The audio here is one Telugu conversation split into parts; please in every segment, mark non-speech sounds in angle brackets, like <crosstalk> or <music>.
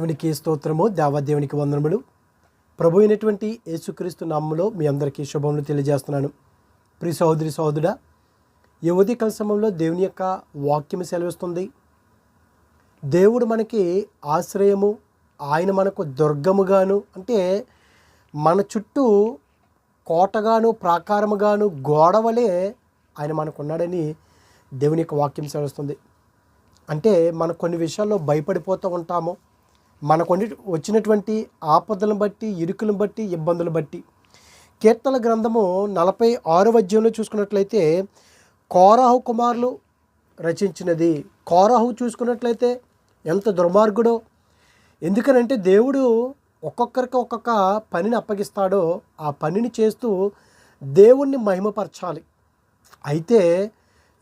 దేవునికి స్తోత్రము దేవదేవునికి వందనములు. ప్రభు అయినటువంటి యేసుక్రీస్తు నామములో మీ అందరికీ శుభములు తెలియజేస్తున్నాను. ప్రి సహోదరి సహోదరుడా యువతి ఉదయకాల సమయంలో దేవుని యొక్క వాక్యం సెలవిస్తుంది. దేవుడు మనకి ఆశ్రయము ఆయన మనకు దుర్గముగాను అంటే మన చుట్టూ కోటగాను ప్రాకారముగాను గోడవలే ఆయన మనకు ఉన్నాడని దేవుని యొక్క వాక్యం సెలవిస్తుంది. అంటే మనం కొన్ని విషయాల్లో భయపడిపోతూ ఉంటాము. మనకు వచ్చినటువంటి ఆపదలను బట్టి ఇరుకులను బట్టి ఇబ్బందులు బట్టి. కీర్తన గ్రంథము నలభై ఆరు అధ్యాయంలో చూసుకున్నట్లయితే కోరాహు కుమారులు రచించినది. కోరాహు చూసుకున్నట్లయితే ఎంత దుర్మార్గుడో. ఎందుకనంటే దేవుడు ఒక్కొక్కరికి ఒక్కొక్క పనిని అప్పగిస్తాడో ఆ పనిని చేస్తూ దేవుణ్ణి మహిమపరచాలి. అయితే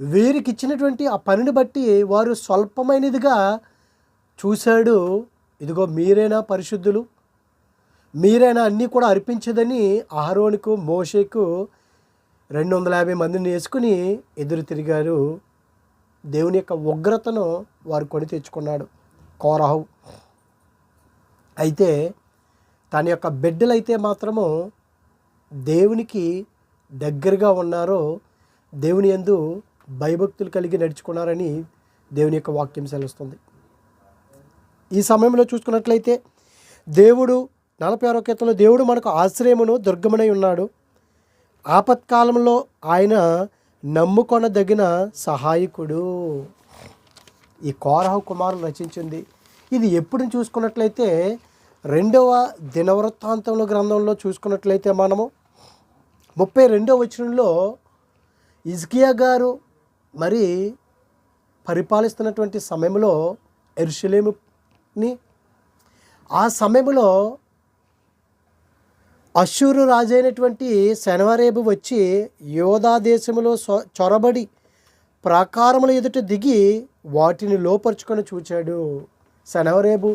వీరికి ఇచ్చినటువంటి ఆ పనిని బట్టి వారు స్వల్పమైనదిగా చూశాడు ఇదిగో మీరైనా పరిశుద్ధులు? మీరైనా అన్నీ కూడా అర్పించదని అహరోనుకు మోషేకు రెండు వందల యాభై మందిని వేసుకుని ఎదురు తిరిగారు. దేవుని యొక్క ఉగ్రతను వారు కొని తెచ్చుకున్నాడు కోరాహు. అయితే తన యొక్క బిడ్డలైతే మాత్రము దేవునికి దగ్గరగా ఉన్నారో దేవుని యందు భయభక్తులు కలిగి నడుచుకున్నారని దేవుని యొక్క వాక్యం సెలవుస్తుంది. ఈ సమయంలో చూసుకున్నట్లయితే దేవుడు నలభై ఆరో కీర్తనలో దేవుడు మనకు ఆశ్రయమును దుర్గమునై ఉన్నాడు. ఆపత్కాలంలో ఆయన నమ్ముకొనదగిన సహాయకుడు. ఈ కోరహ కుమారులు రచించింది. ఇది ఎప్పుడు చూసుకున్నట్లయితే రెండవ దినవృత్తాంతంలో గ్రంథంలో చూసుకున్నట్లయితే మనము ముప్పై రెండవ వచనంలో ఇజ్కియా గారు మరి పరిపాలిస్తున్నటువంటి సమయంలో ని ఆ సమయంలో అశ్షూరు రాజైనటువంటి శనవరేబు వచ్చి యోధా దేశంలో చొరబడి ప్రాకారముల ఎదుట దిగి వాటిని లోపరుచుకొని చూచాడు శనవరేబు.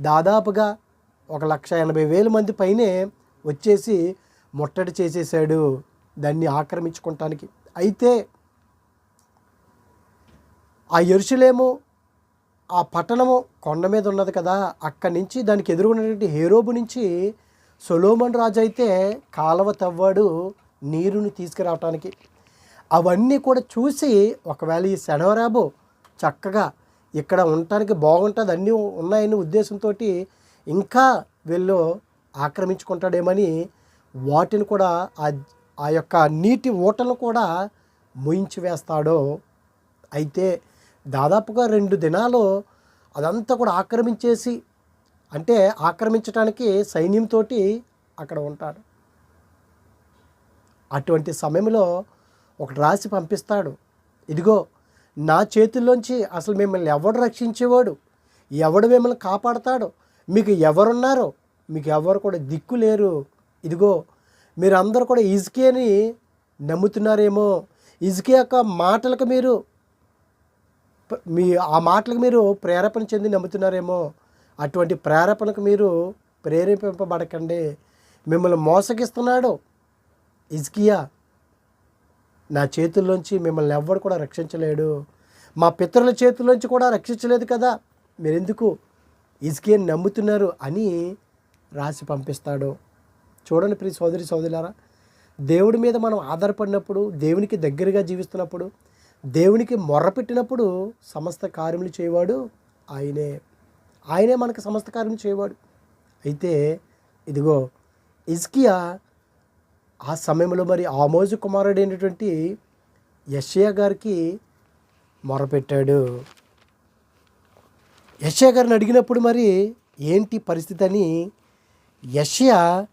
దాదాపుగా ఒక లక్ష ఎనభై వేల మంది పైనే వచ్చేసి ముట్టడి చేసేసాడు దాన్ని ఆక్రమించుకోవటానికి అయితే ఆ ఎరుసలేము ఆ పట్టణము కొండ మీద ఉన్నది కదా అక్కడి నుంచి దానికి ఎదురుకున్నటువంటి హేరోబు నుంచి సొలోమన్ రాజు అయితే కాలువ తవ్వాడు నీరుని తీసుకురావటానికి. అవన్నీ కూడా చూసి ఒకవేళ ఈ శనవరాబు చక్కగా ఇక్కడ ఉండటానికి బాగుంటుంది అన్నీ ఉన్నాయని ఉద్దేశంతో ఇంకా వీళ్ళు ఆక్రమించుకుంటాడేమని వాటిని కూడా ఆ ఆ యొక్క నీటి ఊటలను కూడా ముయించి వేస్తాడో. అయితే దాదాపుగా రెండు దినాలు అదంతా కూడా ఆక్రమించేసి అంటే ఆక్రమించడానికి సైన్యంతో అక్కడ ఉంటాడు. అటువంటి సమయంలో ఒకటి రాసి పంపిస్తాడు. ఇదిగో నా చేతుల్లోంచి అసలు మిమ్మల్ని ఎవడు రక్షించేవాడు? ఎవడు మిమ్మల్ని కాపాడతాడు? మీకు ఎవరున్నారో? మీకు ఎవరు కూడా దిక్కు లేరు. ఇదిగో మీరందరూ కూడా ఇజ్కేని నమ్ముతున్నారేమో. ఇజ్కే యొక్క మాటలకు మీరు మీ ఆ మాటలకు మీరు ప్రేరేపణ చెంది నమ్ముతున్నారేమో అటువంటి ప్రేరేపణకు మీరు ప్రేరేపింపబడకండి. మిమ్మల్ని మోసగిస్తున్నాడు ఇజ్కియా నా చేతుల్లోంచి మిమ్మల్ని ఎవ్వడు కూడా రక్షించలేడు. మా పితరుల చేతుల్లోంచి కూడా రక్షించలేదు కదా. మీరెందుకు ఇజ్కియాని నమ్ముతున్నారు అని రాసి పంపిస్తాడు. చూడండి ప్రియ సోదరి సోదరులారా దేవుడి మీద మనం ఆధారపడినప్పుడు దేవునికి దగ్గరగా జీవిస్తున్నప్పుడు దేవునికి మొర్రపెట్టినప్పుడు సమస్త కార్యములు చేయవాడు ఆయనే. ఆయనే మనకు సమస్త కార్యములు చేయవాడు. అయితే ఇదిగో ఇజ్కియా ఆ సమయంలో మరి ఆమోజు కుమారుడైనటువంటి యషయా గారికి మొరపెట్టాడు యషయా గారిని అడిగినప్పుడు మరి ఏంటి పరిస్థితి అని యషయా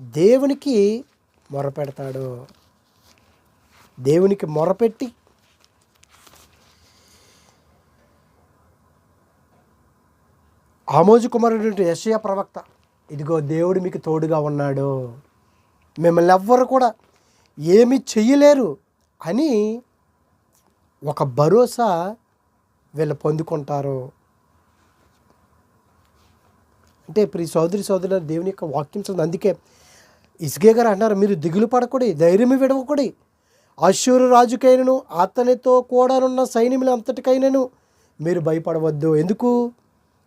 దేవునికి మొరపెడతాడు దేవునికి మొరపెట్టి ఆమోజు కుమారుడు యశయ ప్రవక్త. ఇదిగో దేవుడు మీకు తోడుగా ఉన్నాడు. మిమ్మల్ని ఎవ్వరు కూడా ఏమి చెయ్యలేరు అని ఒక భరోసా వీళ్ళు పొందుకుంటారు. అంటే ఇప్పుడు ఈ సోదరి సోదరుల దేవుని యొక్క వాక్యం చదువు అందుకే ఇసుకే గారు అంటారు మీరు దిగులు పడకూడి ధైర్యం విడవకూడి. అశ్వరు రాజుకైనను అతనితో కూడానున్న సైన్యములు అంతటికైనను మీరు భయపడవద్దు. ఎందుకు?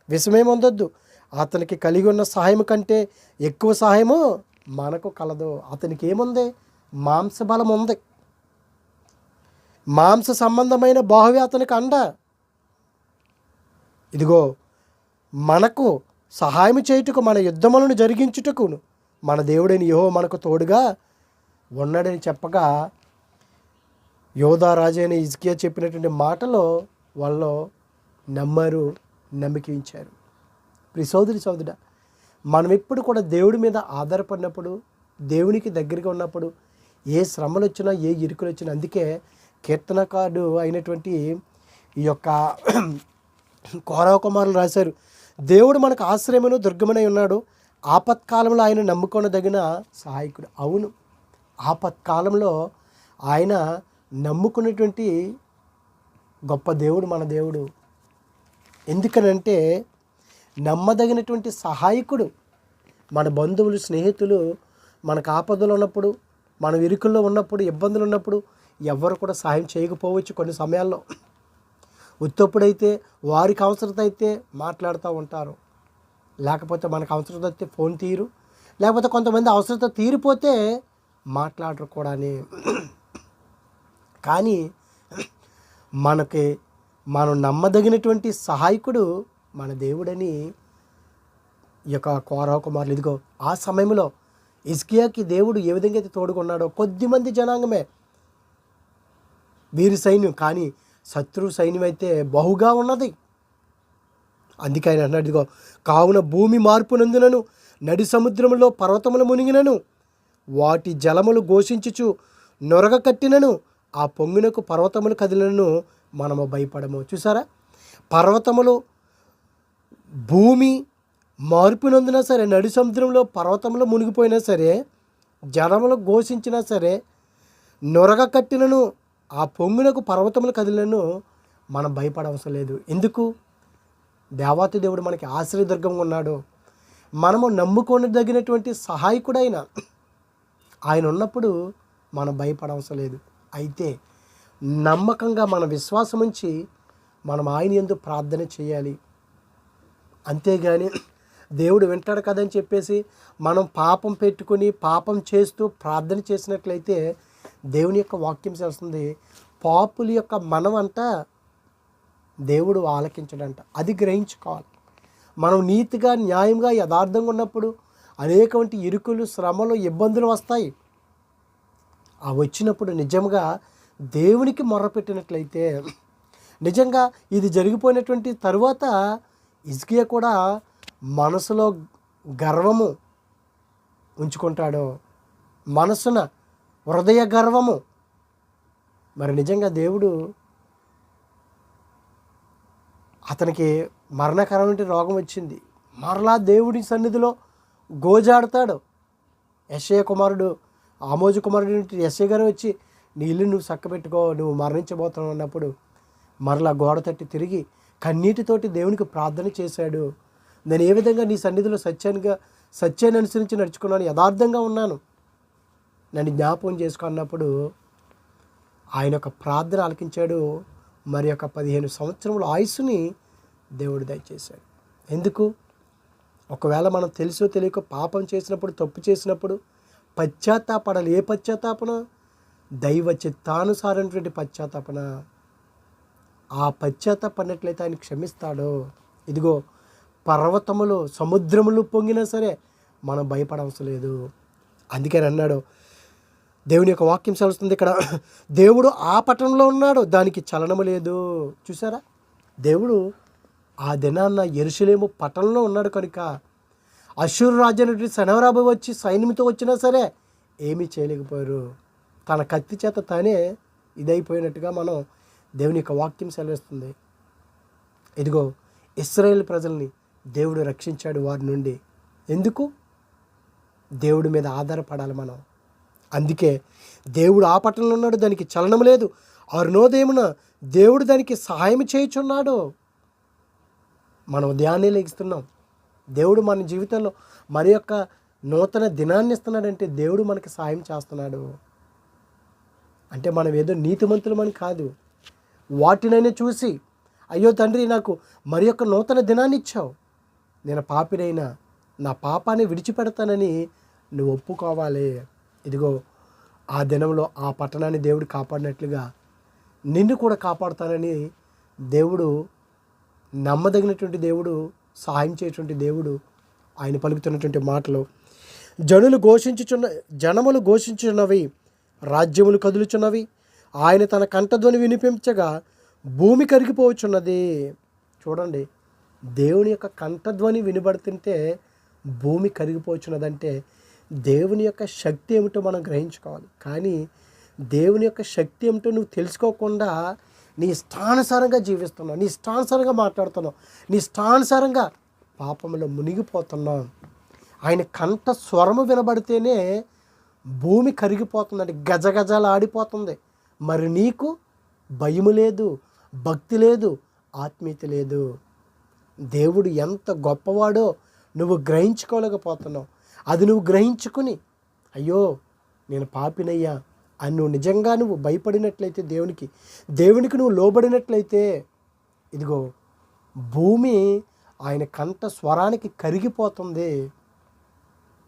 విషమేం ఉండొద్దు అతనికి కలిగి ఉన్న సహాయం కంటే ఎక్కువ సహాయము మనకు కలదు. అతనికి ఏముంది మాంస బలం ఉంది మాంస సంబంధమైన బాహువి అతనికి అండ. ఇదిగో మనకు సహాయం చేయుటకు మన యుద్ధములను జరిగించుటకు మన దేవుడైన యహో మనకు తోడుగా ఉన్నాడని చెప్పగా యోధా రాజు ఇజ్కియా చెప్పినటువంటి మాటలో వాళ్ళు నమ్మారు. నమ్మకించారు ప్రి సోదరి సోదరుడ మనం ఎప్పుడు కూడా దేవుడి మీద ఆధారపడినప్పుడు దేవునికి దగ్గరగా ఉన్నప్పుడు ఏ శ్రమలు వచ్చినా ఏ ఇరుకులు వచ్చినా అందుకే కీర్తనకారుడు అయినటువంటి ఈ యొక్క <clears throat> కోరవ కుమారులు రాశారు దేవుడు మనకు ఆశ్రయమును దుర్గమనై ఉన్నాడు. ఆపత్కాలంలో ఆయన నమ్ముకొనదగిన సహాయకుడు. అవును ఆపత్కాలంలో ఆయన నమ్ముకున్నటువంటి గొప్ప దేవుడు మన దేవుడు. ఎందుకనంటే నమ్మదగినటువంటి సహాయకుడు మన బంధువులు స్నేహితులు మనకు ఆపదలు ఉన్నప్పుడు మన ఇరుకుల్లో ఉన్నప్పుడు ఇబ్బందులు ఉన్నప్పుడు ఎవరు కూడా సహాయం చేయకపోవచ్చు కొన్ని సమయాల్లో. ఉత్తప్పుడైతే వారికి అవసరత అయితే మాట్లాడుతూ ఉంటారు. లేకపోతే మనకు అవసరత అయితే ఫోన్ తీరు లేకపోతే కొంతమంది అవసరత తీరిపోతే మాట్లాడరు కూడా కానీ మనకి మనం నమ్మదగినటువంటి సహాయకుడు మన దేవుడని ఈ యొక్క కోరవ కుమారులు ఇదిగో ఆ సమయంలో ఇస్కియాకి దేవుడు ఏ విధంగా అయితే తోడుకున్నాడో కొద్దిమంది జనాంగమే. వీరి సైన్యం కానీ శత్రు సైన్యం అయితే బహుగా ఉన్నది. అందుకే ఆయన అన్నాడు ఇదిగో కావున భూమి మార్పు నందునను నడి సముద్రములో పర్వతములు మునిగినను వాటి జలములు ఘోషించుచు నొరగ కట్టినను ఆ పొంగునకు పర్వతములు కదిలినను మనము భయపడము. చూసారా? పర్వతములు భూమి మార్పునందున సరే నడి సముద్రంలో పర్వతంలో మునిగిపోయినా సరే జలములు ఘోషించినా సరే నొరగ కట్టినను ఆ పొంగునకు పర్వతములు కదిలినను మనం భయపడవసరం లేదు. ఎందుకు? దేవాతి దేవుడు మనకి ఆశ్రయదుర్గంగా ఉన్నాడు. మనము నమ్ముకొనదగినటువంటి సహాయకుడైన ఆయన ఉన్నప్పుడు మనం భయపడవసరం లేదు. అయితే నమ్మకంగా మన విశ్వాసం ఉంచి మనం ఆయన ఎందు ప్రార్థన చేయాలి. అంతేగాని దేవుడు వింటాడు కదని చెప్పేసి మనం పాపం పెట్టుకొని పాపం చేస్తూ ప్రార్థన చేసినట్లయితే దేవుని యొక్క వాక్యం చేస్తుంది పాపుల యొక్క మనమంట దేవుడు ఆలకించడంట. అది గ్రహించుకోవాలి. మనం నీతిగా న్యాయంగా యథార్థంగా ఉన్నప్పుడు అనేకవంటి ఇరుకులు శ్రమలు ఇబ్బందులు వస్తాయి. ఆ వచ్చినప్పుడు నిజంగా దేవునికి మొర్రపెట్టినట్లయితే నిజంగా ఇది జరిగిపోయినటువంటి తరువాత ఇజ్కియా కూడా మనసులో గర్వము ఉంచుకుంటాడు మనసున హృదయ గర్వము. మరి నిజంగా దేవుడు అతనికి మరణకరమైన రోగం వచ్చింది. మరలా దేవుడి సన్నిధిలో గోజాడతాడు. యశయ కుమారుడు ఆమోజ కుమారుడు ఎస్ఏ గారు వచ్చి నీ ఇల్లు నువ్వు చక్కబెట్టుకో నువ్వు మరణించబోతున్నావు అన్నప్పుడు మరలా గోడ తట్టి తిరిగి కన్నీటితోటి దేవునికి ప్రార్థన చేశాడు. నేను ఏ విధంగా నీ సన్నిధిలో సత్యానిగా సత్యాన్ని అనుసరించి నడుచుకున్నాను యథార్థంగా ఉన్నాను? నన్ను జ్ఞాపకం చేసుకున్నప్పుడు ఆయన యొక్క ప్రార్థన ఆలకించాడు. మరి యొక్క పదిహేను సంవత్సరముల ఆయుస్సుని దేవుడు దయచేశాడు. ఎందుకు? ఒకవేళ మనం తెలుసో తెలియక పాపం చేసినప్పుడు తప్పు చేసినప్పుడు పశ్చాత్తాపడాలి. ఏ పశ్చాత్తాపన? దైవ చిత్తానుసారమైనటువంటి పశ్చాత్తాపన ఆ పశ్చాత్తాపడినట్లయితే ఆయన క్షమిస్తాడో ఇదిగో పర్వతములు సముద్రములు పొంగినా సరే మనం భయపడవసరం లేదు అందుకని అన్నాడు. దేవుని యొక్క వాక్యం చదువుతుంది ఇక్కడ. దేవుడు ఆ పట్టణంలో ఉన్నాడు దానికి చలనము లేదు. చూసారా దేవుడు ఆ దినాన్న ఎరుసలేము పట్టణంలో ఉన్నాడు కనుక అశూర్ రాజ్యానికి శనవరాబు వచ్చి సైన్యంతో వచ్చినా సరే ఏమీ చేయలేకపోయారు. తన కత్తి చేత తానే ఇదైపోయినట్టుగా మనం దేవుని యొక్క వాక్యం సెలవిస్తుంది. ఇదిగో ఇస్రాయేల్ ప్రజల్ని దేవుడు రక్షించాడు వారి నుండి. ఎందుకు? దేవుడి మీద ఆధారపడాలి మనం. అందుకే దేవుడు ఆ పట్టణంలో ఉన్నాడు దానికి చలనం లేదు. అరుణోదయమున దేవుడు దానికి సహాయం చేయుచున్నాడు. మనం ఉదయాన్నే లేగిస్తున్నాం. దేవుడు మన జీవితంలో మన యొక్క నూతన దినాన్ని ఇస్తున్నాడంటే దేవుడు మనకి సాయం చేస్తున్నాడు. అంటే మనం ఏదో నీతిమంతులమని కాదు. వాటినైనా చూసి అయ్యో తండ్రి నాకు మరి యొక్క నూతన దినాన్ని ఇచ్చావు. నేను పాపినైనా నా పాపాన్ని విడిచిపెడతానని నువ్వు ఒప్పుకోవాలి. ఇదిగో ఆ దినంలో ఆ పట్టణాన్ని దేవుడు కాపాడినట్లుగా నిన్ను కూడా కాపాడుతానని దేవుడు నమ్మదగినటువంటి దేవుడు సహాయం చేయటువంటి దేవుడు ఆయన పలుకుతున్నటువంటి మాటలు. జనులు ఘోషించుచున్న జనములు ఘోషించున్నవి రాజ్యములు కదులుచున్నవి. ఆయన తన కంఠధ్వని వినిపించగా భూమి కరిగిపోవచ్చున్నది చూడండి దేవుని యొక్క కంఠధ్వని వినబడుతుంటే భూమి కరిగిపోవచ్చున్నదంటే దేవుని యొక్క శక్తి ఏమిటో మనం గ్రహించుకోవాలి. కానీ దేవుని యొక్క శక్తి ఏమిటో నువ్వు తెలుసుకోకుండా నీ ఇష్టానుసారంగా జీవిస్తున్నావు నీ ఇష్టానుసారంగా మాట్లాడుతున్నావు నీ ఇష్టానుసారంగా పాపంలో మునిగిపోతున్నావు. ఆయన కంఠ స్వరము వినబడితేనే భూమి కరిగిపోతుందండి గజగజలు ఆడిపోతుంది. మరి నీకు భయము లేదు భక్తి లేదు ఆత్మీయత లేదు. దేవుడు ఎంత గొప్పవాడో నువ్వు గ్రహించుకోలేకపోతున్నావు. అది నువ్వు గ్రహించుకుని అయ్యో నేను పాపినయ్యా అని నువ్వు నిజంగా నువ్వు భయపడినట్లయితే దేవునికి దేవునికి నువ్వు లోబడినట్లయితే ఇదిగో భూమి ఆయన కంఠ స్వరానికి కరిగిపోతుంది.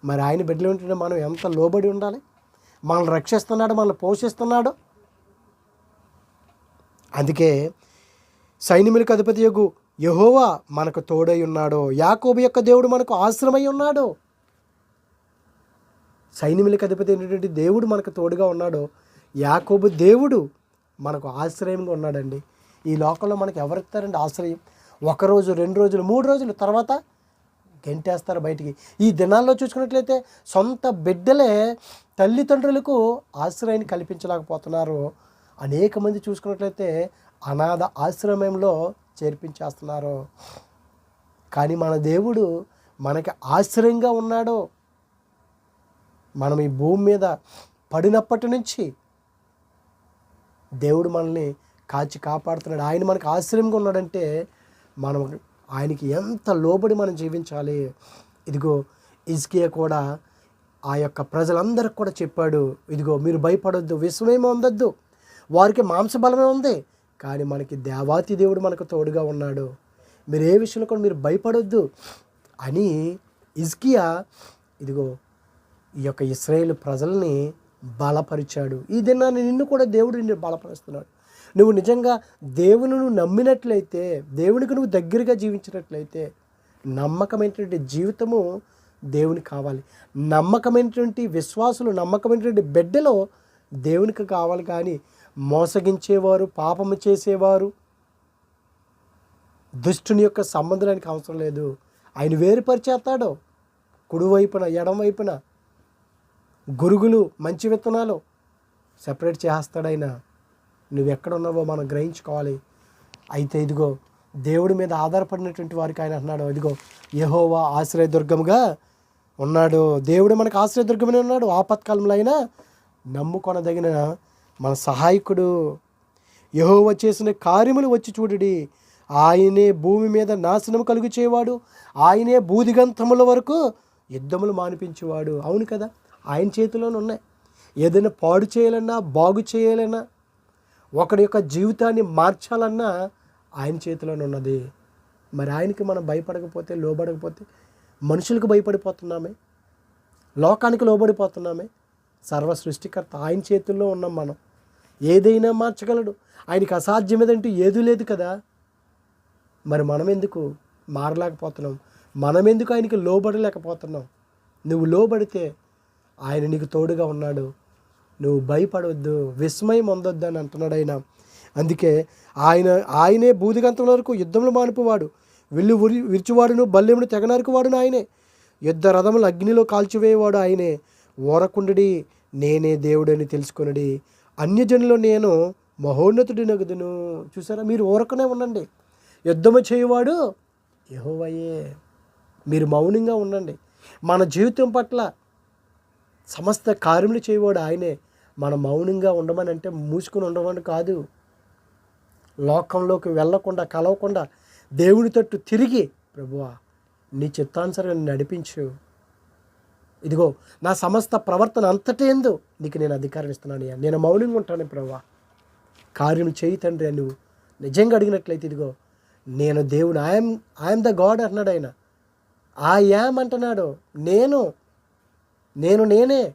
మరి ఆయన బిడ్డలు ఉంటుంటే మనం ఎంత లోబడి ఉండాలి? మనల్ని రక్షిస్తున్నాడు మనల్ని పోషిస్తున్నాడు. అందుకే సైన్యములకు అధిపతి యొగు యహోవా మనకు తోడై ఉన్నాడు. యాకోబు యొక్క దేవుడు మనకు ఆశ్రమై ఉన్నాడు. సైన్యములకు అధిపతి అయినటువంటి దేవుడు మనకు తోడుగా ఉన్నాడు. యాకోబు దేవుడు మనకు ఆశ్రయంగా ఉన్నాడండి. ఈ లోకంలో మనకు ఎవరిస్తారండి ఆశ్రయం? ఒకరోజు రెండు రోజులు మూడు రోజులు తర్వాత గెంటేస్తారు బయటికి. ఈ దినాల్లో చూసుకున్నట్లయితే సొంత బిడ్డలే తల్లిదండ్రులకు ఆశ్రయాన్ని కల్పించలేకపోతున్నారు. అనేక మంది చూసుకున్నట్లయితే అనాథ ఆశ్రమంలో చేర్పించేస్తున్నారు. కానీ మన దేవుడు మనకి ఆశ్రయంగా ఉన్నాడు మనం ఈ భూమి మీద పడినప్పటి నుంచి దేవుడు మనల్ని కాచి కాపాడుతున్నాడు. ఆయన మనకు ఆశ్రయంగా ఉన్నాడంటే మనం ఆయనకి ఎంత లోబడి మనం జీవించాలి? ఇదిగో ఇజ్కియా కూడా ఆ యొక్క ప్రజలందరికి కూడా చెప్పాడు ఇదిగో మీరు భయపడొద్దు విశ్వమేమో ఉండొద్దు వారికి మాంసబలమే ఉంది కానీ మనకి దేవాతి దేవుడు మనకు తోడుగా ఉన్నాడు. మీరు ఏ విషయంలో కూడా మీరు భయపడొద్దు అని ఇజ్కియా ఇదిగో ఈ యొక్క ఇస్రాయేల్ ప్రజల్ని బలపరిచాడు. ఈ దినాన్ని నిన్ను కూడా దేవుడు నిన్ను బలపరుస్తున్నాడు. నువ్వు నిజంగా దేవుని నమ్మినట్లయితే దేవునికి నువ్వు దగ్గరగా జీవించినట్లయితే నమ్మకమైనటువంటి జీవితము దేవునికి కావాలి. నమ్మకమైనటువంటి విశ్వాసులు నమ్మకమైనటువంటి బిడ్డలో దేవునికి కావాలి కానీ మోసగించేవారు పాపము చేసేవారు దుష్టుని యొక్క సంబంధానికి అవసరం లేదు. ఆయన వేరుపరిచేస్తాడు. కుడివైపున ఎడమవైపున గురుగులు మంచి విత్తనాలు సెపరేట్ చేస్తాడు ఆయన. నువ్వు ఎక్కడున్నావో మనం గ్రహించుకోవాలి. అయితే ఇదిగో దేవుడి మీద ఆధారపడినటువంటి వారికి ఆయన అన్నాడు ఇదిగో యహోవా ఆశ్రయదుర్గముగా ఉన్నాడు. దేవుడు మనకు ఆశ్రయదుర్గమని ఉన్నాడు. ఆపత్కాలంలో అయినా నమ్ముకొనదగిన మన సహాయకుడు. యహోవ చేసిన కార్యములు వచ్చి చూడుడి. ఆయనే భూమి మీద నాశనం కలుగు చేయవాడు ఆయనే బూదిగంతముల వరకు యుద్ధములు మానిపించేవాడు. అవును కదా? ఆయన చేతిలోనే ఉన్నాయి. ఏదైనా పాడు చేయాలన్నా బాగు చేయాలన్నా ఒకడి యొక్క జీవితాన్ని మార్చాలన్నా ఆయన చేతిలోనే ఉన్నది. మరి ఆయనకి మనం భయపడకపోతే లోబడకపోతే మనుషులకు భయపడిపోతున్నామే. లోకానికి లోబడిపోతున్నామే. సర్వ సృష్టికర్త ఆయన చేతుల్లో ఉన్నాం మనం. ఏదైనా మార్చగలడు. ఆయనకి అసాధ్యమేదంటూ ఏదీ లేదు కదా. మరి మనం ఎందుకు మారలేకపోతున్నాం? మనం ఎందుకు ఆయనకి లోబడలేకపోతున్నాం? నువ్వు లోబడితే ఆయన నీకు తోడుగా ఉన్నాడు. నువ్వు భయపడవద్దు విస్మయం అందొద్దు అని అంటున్నాడు ఆయన. అందుకే ఆయన ఆయనే బూదిగంతం వరకు యుద్ధంలో మానిపోవాడు. విల్లు ఉరి విరిచివాడును బల్లెమును తెగనరుకువాడును ఆయనే. యుద్ధ రథములు అగ్నిలో కాల్చివేయవాడు ఆయనే. ఓరకుండుడి నేనే దేవుడని తెలుసుకొనుడి. అన్యజనులు నేను మహోన్నతుడి నగదును చూసారా? మీరు ఊరకనే ఉండండి. యుద్ధము చేయువాడు యహోవయ్యే మీరు మౌనంగా ఉండండి. మన జీవితం పట్ల సమస్త కార్యములు చేయవాడు ఆయనే. మనం మౌనంగా ఉండమని అంటే మూసుకుని ఉండమని కాదు. లోకంలోకి వెళ్ళకుండా కలవకుండా దేవుని తట్టు తిరిగి ప్రభువా నీ చిత్తానుసరంగా నడిపించు. ఇదిగో నా సమస్త ప్రవర్తన అంతటి ఎందు నీకు నేను అధికారం ఇస్తున్నాను నేను మౌనంగా ఉంటాను ప్రభువా. కార్యం చేయి తండ్రి అని నువ్వు నిజంగా అడిగినట్లయితే ఇదిగో నేను దేవుడు ఐఎమ్ ఐఎమ్ ద గాడ్ అన్నాడు ఆయన. ఆ యామ్ అంటున్నాడు. నేను నేను నేనే.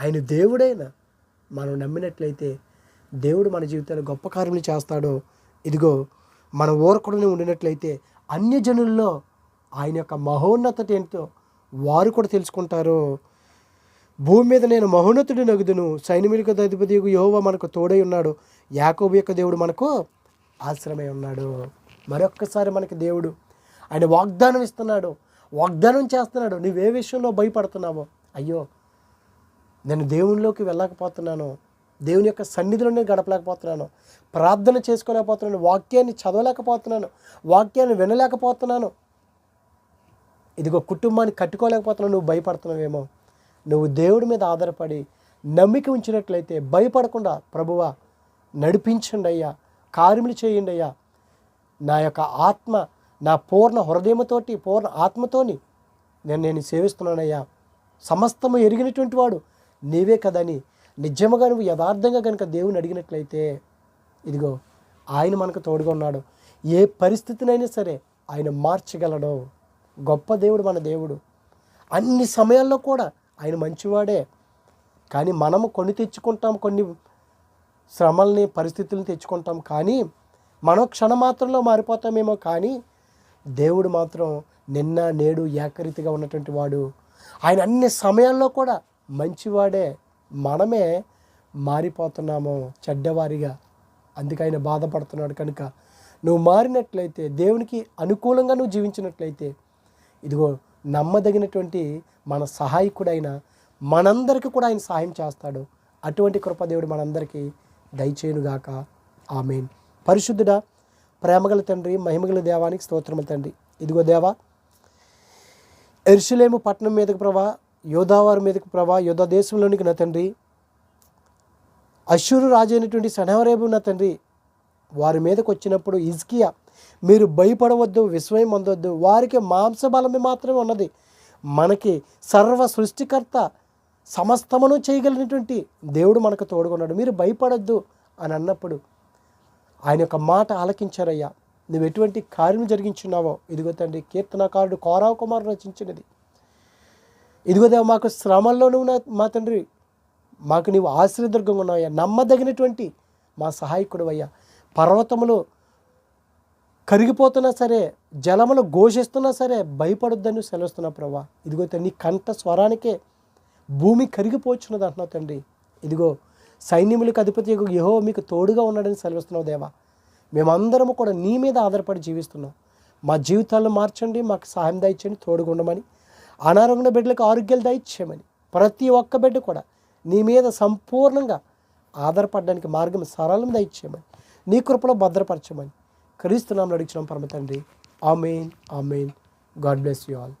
ఆయన దేవుడైనా. మనం నమ్మినట్లయితే దేవుడు మన జీవితంలో గొప్ప కార్యములు చేస్తాడో ఇదిగో మన ఊరకుడిని ఉండినట్లయితే అన్యజనుల్లో ఆయన యొక్క మహోన్నతత ఏంటో వారు కూడా తెలుసుకుంటారు. భూమి మీద నేను మహోన్నతుడి నగుదును సైనికులకు అధిపతి యోవో మనకు తోడై ఉన్నాడు యాకోబు యొక్క దేవుడు మనకు ఆశ్రమై ఉన్నాడు. మరొక్కసారి మనకి దేవుడు ఆయన వాగ్దానం ఇస్తున్నాడు వాగ్దానం చేస్తున్నాడు. నువ్వే విషయంలో భయపడుతున్నావో? అయ్యో నేను దేవునిలోకి వెళ్ళలేకపోతున్నాను దేవుని యొక్క సన్నిధిలోనే గడపలేకపోతున్నాను. ప్రార్థన చేసుకోలేకపోతున్నాను. వాక్యాన్ని చదవలేకపోతున్నాను. వాక్యాన్ని వినలేకపోతున్నాను. ఇదిగో కుటుంబాన్ని కట్టుకోలేకపోతున్నావు నువ్వు భయపడుతున్నావేమో. నువ్వు దేవుడి మీద ఆధారపడి నమ్మిక ఉంచినట్లయితే భయపడకుండా ప్రభువా నడిపించండి అయ్యా. కార్యములు చేయండి అయ్యా. నా యొక్క ఆత్మ నా పూర్ణ హృదయముతోటి పూర్ణ ఆత్మతోని నేను నేను సేవిస్తున్నానయ్యా. సమస్తము ఎరిగినటువంటి వాడు. నీవే కదని నిజముగా నువ్వు యథార్థంగా కనుక దేవుని అడిగినట్లయితే ఇదిగో ఆయన మనకు తోడుగా ఉన్నాడు. ఏ పరిస్థితినైనా సరే ఆయన మార్చగలడు. గొప్ప దేవుడు మన దేవుడు. అన్ని సమయాల్లో కూడా ఆయన మంచివాడే. కానీ మనము కొన్ని తెచ్చుకుంటాం కొన్ని శ్రమల్ని పరిస్థితులను తెచ్చుకుంటాం. కానీ మనం క్షణమాత్రంలో మారిపోతామేమో కానీ దేవుడు మాత్రం నిన్న నేడు ఏకరీతిగా ఉన్నటువంటి వాడు. ఆయన అన్ని సమయాల్లో కూడా మంచివాడే మనమే మారిపోతున్నాము చెడ్డవారిగా. అందుకే ఆయన బాధపడుతున్నాడు కనుక నువ్వు మారినట్లయితే దేవునికి అనుకూలంగా నువ్వు జీవించినట్లయితే ఇదిగో నమ్మదగినటువంటి మన సహాయకుడైన మనందరికీ కూడా ఆయన సహాయం చేస్తాడు. అటువంటి కృపదేవుడు మనందరికీ దయచేయునుగాక. ఆమెన్. పరిశుద్ధుడా ప్రేమగల తండ్రి మహిమగల దేవానికి స్తోత్రముల తండ్రి. ఇదిగో దేవా ఎరుసలేము పట్టణం మీదకు ప్రభా యోధావారి మీదకి ప్రభా యోధా దేశంలోనికి నా తండ్రి. అశ్వరు రాజు అయినటువంటి సనహరేబు నా తండ్రి. వారి మీదకి వచ్చినప్పుడు ఇజ్కియా మీరు భయపడవద్దు విస్మయం అందవద్దు వారికి మాంసబలమే మాత్రమే ఉన్నది. మనకి సర్వ సృష్టికర్త సమస్తమును చేయగలిగినటువంటి దేవుడు మనకు తోడుకున్నాడు మీరు భయపడొద్దు అని అన్నప్పుడు ఆయన యొక్క మాట ఆలకించారయ్యా. నువ్వు ఎటువంటి కార్యం జరిగించున్నావో? ఇదిగో తండ్రి కీర్తనకారుడు కోరావు కుమార్ రచించినది. ఇదిగోదే మాకు శ్రమల్లోనూ మా తండ్రి. మాకు నీవు ఆశ్రయదుర్గంగా ఉన్నావయ్యా నమ్మదగినటువంటి మా సహాయకుడు అయ్యా. పర్వతములు కరిగిపోతున్నా సరే జలములు ఘోషిస్తున్నా సరే భయపడొద్దని సెలవుస్తున్నా ప్రభా ఇదిగో తండ్రి నీ కంఠ స్వరానికే భూమి కరిగిపోచున్నది అంటున్నావు తండ్రి. ఇదిగో సైన్యములకు అధిపతి యహో మీకు తోడుగా ఉన్నాడని సెలవిస్తున్నావు దేవా. మేమందరము కూడా నీ మీద ఆధారపడి జీవిస్తున్నాం. మా జీవితాలను మార్చండి మాకు సహాయం దయచేయండి తోడుగా ఉండమని అనారోగ్య బిడ్డలకు ఆరోగ్యాలు దయచేయమని ప్రతి ఒక్క బిడ్డ కూడా నీ మీద సంపూర్ణంగా ఆధారపడడానికి మార్గం సరళం దయచేయమని నీ కృపలో భద్రపరచమని క్రీస్తునామలు అడిగిన పరమ తండ్రి. Amen amen. God bless you all.